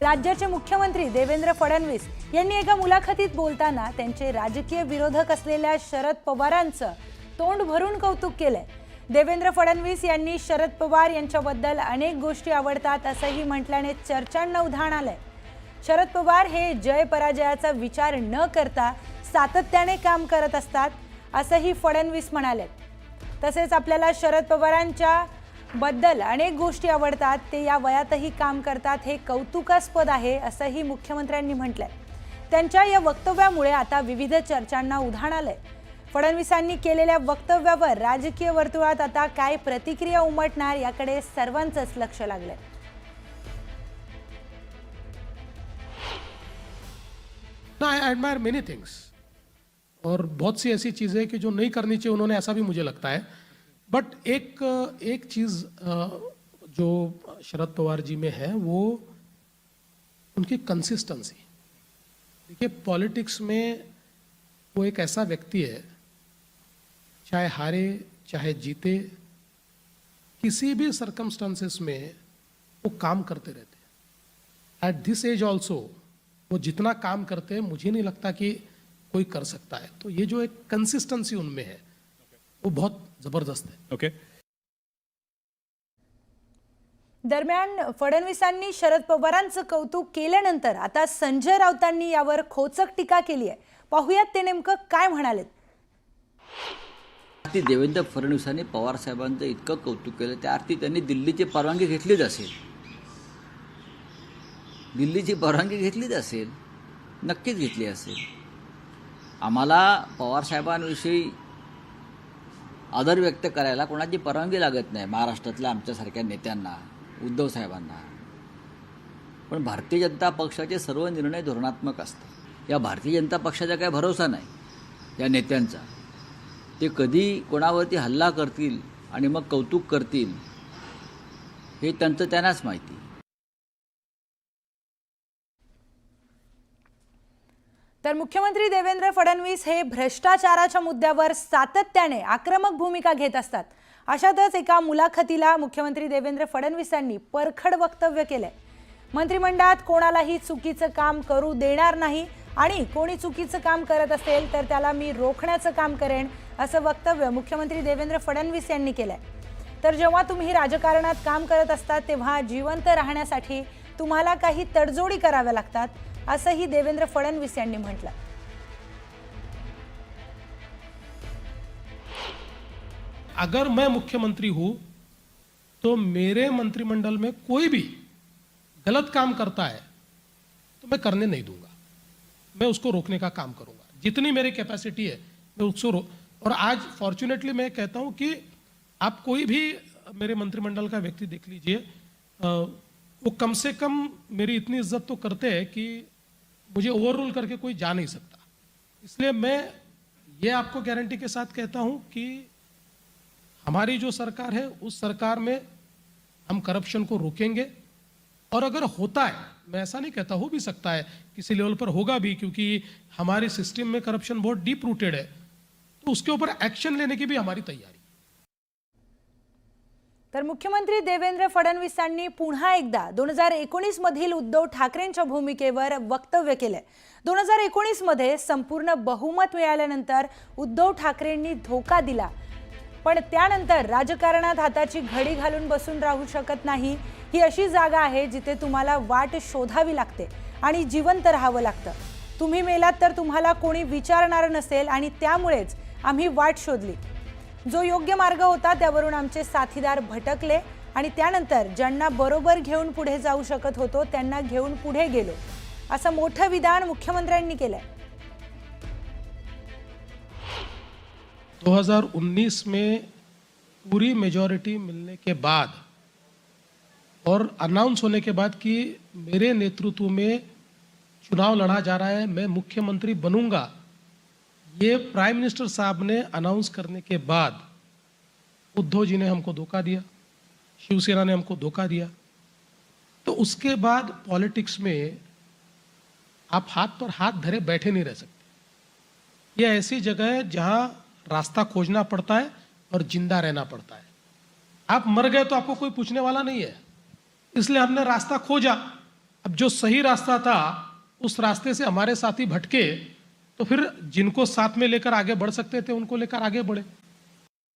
राज्याचे मुख्यमंत्री देवेंद्र फडणवीस यांनी एका मुलाखतीत बोलताना त्यांचे राजकीय विरोधक असलेल्या शरद पवारांचं तोंड भरून कौतुक केलंय. देवेंद्र फडणवीस यांनी शरद पवार यांच्याबद्दल अनेक गोष्टी आवडतात असंही म्हटल्याने चर्चांना उधाण आलंय. शरद पवार हे जय पराजयाचा विचार न करता सातत्याने काम करत असतात असंही फडणवीस म्हणाले तसेच आपल्याला शरद पवारांच्या बद्दल अनेक गोष्टी आवडतात ते या वयातही काम करतात हे कौतुकास्पद आहे असंही मुख्यमंत्र्यांनी म्हटलंय. त्यांच्या या वक्तव्यामुळे आता विविध चर्चांना उधाण आलंय. फडणवीसांनी केलेल्या वक्तव्यावर राजकीय वर्तुळात आता काय प्रतिक्रिया उमटणार याकडे सर्वांचंच लक्ष लागलंय. आई एडमायर मेनी थिंग्स और बहुत सी ऐसी चीज़ें हैं कि जो नहीं करनी चाहिए उन्होंने ऐसा भी मुझे लगता है बट एक एक चीज़ जो शरद पवार जी में है वो उनकी कंसिस्टेंसी देखिए पॉलिटिक्स में वो एक ऐसा व्यक्ति है चाहे हारे चाहे जीते किसी भी सरकमस्टांसेस में वो काम करते रहते हैं। एट दिस एज ऑल्सो वो जितना काम करते हैं मुझे नहीं लगता कि कोई कर सकता है। तो ये जो एक कंसिस्टेंसी उनमें है वो बहुत ज़बरदस्त है ओके दरम्यान फडणवीसांनी शरद पवारांचं कौतुक केल्यानंतर आता संजय राऊतांनी यावर खोचक टीका केली आहे. पाहुयात ते नेमकं काय म्हणालेत. ती देवेंद्र फडणवीसांनी पवार साहेबांचं इतकं कौतुक केलं त्या अर्थी त्यांनी दिल्लीची परवानगी घेतलीच असेल. दिल्लीची परवानगी घेतलीच असेल नक्कीच घेतली असेल. आम्हाला पवार साहेबांविषयी आदर व्यक्त करायला कोणाची परवानगी लागत नाही महाराष्ट्रातल्या आमच्यासारख्या नेत्यांना उद्धव साहेबांना. पण भारतीय जनता पक्षाचे सर्व निर्णय धोरणात्मक असतात. या भारतीय जनता पक्षाचा काही भरोसा नाही या नेत्यांचा. ते कधी कोणावरती हल्ला करतील आणि मग कौतुक करतील हे त्यांचं त्यांनाच माहिती. तर मुख्यमंत्री देवेंद्र फडणवीस हे भ्रष्टाचाराच्या मुद्द्यावर सातत्याने आक्रमक भूमिका घेत असतात. अशातच एका मुलाखतीला मुख्यमंत्री देवेंद्र फडणवीसांनी परखड वक्तव्य केलंय. मंत्रिमंडळात कोणालाही चुकीचं काम करू देणार नाही आणि कोणी चुकीचं काम करत असेल तर त्याला मी रोखण्याचं काम करेन असं वक्तव्य मुख्यमंत्री देवेंद्र फडणवीस यांनी केलंय. तर जेव्हा तुम्ही राजकारणात काम करत असता तेव्हा जिवंत राहण्यासाठी तुम्हाला काही तडजोडी कराव्या लागतात. असंही देवेंद्र फडणवीस यांनी म्हटलं. अगर मैं मुख्यमंत्री हूं तो मेरे मंत्रिमंडल में कोई भी गलत काम करता है तो मैं करने नहीं दूंगा। मैं उसको रोकने का काम करूंगा। जितनी मेरी कैपेसिटी है मैं उसको रो और आज फॉर्चुनेटली मैं कहता हूं कि आप कोई भी मेरे मंत्रिमंडल का व्यक्ति देख लीजिए वो कम से कम मेरी इतनी इज्जत तो करते हैं कि मुझे ओवर रूल करके कोई जा नहीं सकता। इसलिए मैं ये आपको गारंटी के साथ कहता हूँ कि हमारी जो सरकार है, उस सरकार में हम करप्शन को रोकेंगे। और अगर होता है, मैं ऐसा नहीं कहता, हो भी सकता है, किसी लेवल पर होगा भी, क्योंकि हमारे सिस्टम में करप्शन बहुत डीप रूटेड है तो उसके ऊपर एक्शन लेने की भी हमारी तैयारी तर मुख्यमंत्री देवेंद्र फडणवीसांनी पुन्हा एकदा दोन हजार एकोणीस मधील उद्धव ठाकरेंच्या भूमिकेवर वक्तव्य केलंय दोन हजार एकोणीसमध्ये संपूर्ण बहुमत मिळाल्यानंतर उद्धव ठाकरेंनी धोका दिला. पण त्यानंतर राजकारणात हाताची घडी घालून बसून राहू शकत नाही ही अशी जागा आहे जिथे तुम्हाला वाट शोधावी लागते आणि जिवंत राहावं लागतं. तुम्ही मेलात तर तुम्हाला कोणी विचारणार नसेल आणि त्यामुळेच आम्ही वाट शोधली. जो योग्य मार्ग होता त्यावरून आमचे साथीदार भटकले आणि त्यानंतर ज्यांना बरोबर घेऊन पुढे जाऊ शकत होतो त्यांना घेऊन पुढे गेलो. असं मोठं विधान मुख्यमंत्र्यांनी केलंय. 2019 में पूरी मेजॉरिटी मिलने के बाद और अनाउंस होने के बाद कि मेरे नेतृत्व में चुनाव लड़ा जा रहा है मैं मुख्यमंत्री बनूंगा। ये प्राइम मिनिस्टर साहब ने अनाउंस करने के बाद उद्धव जी ने हमको धोखा दिया, शिवसेना ने हमको धोखा दिया। तो उसके बाद पॉलिटिक्स में आप हाथ पर हाथ धरे बैठे नहीं रह सकते। ये ऐसी जगह है जहाँ रास्ता खोजना पड़ता है और ज़िंदा रहना पड़ता है। आप मर गए तो आपको कोई पूछने वाला नहीं है। इसलिए हमने रास्ता खोजा। अब जो सही रास्ता था, उस रास्ते से हमारे साथी भटके तो फिर जिनको साथ में लेकर आगे बढ़ सकते थे उनको लेकर आगे बढ़े।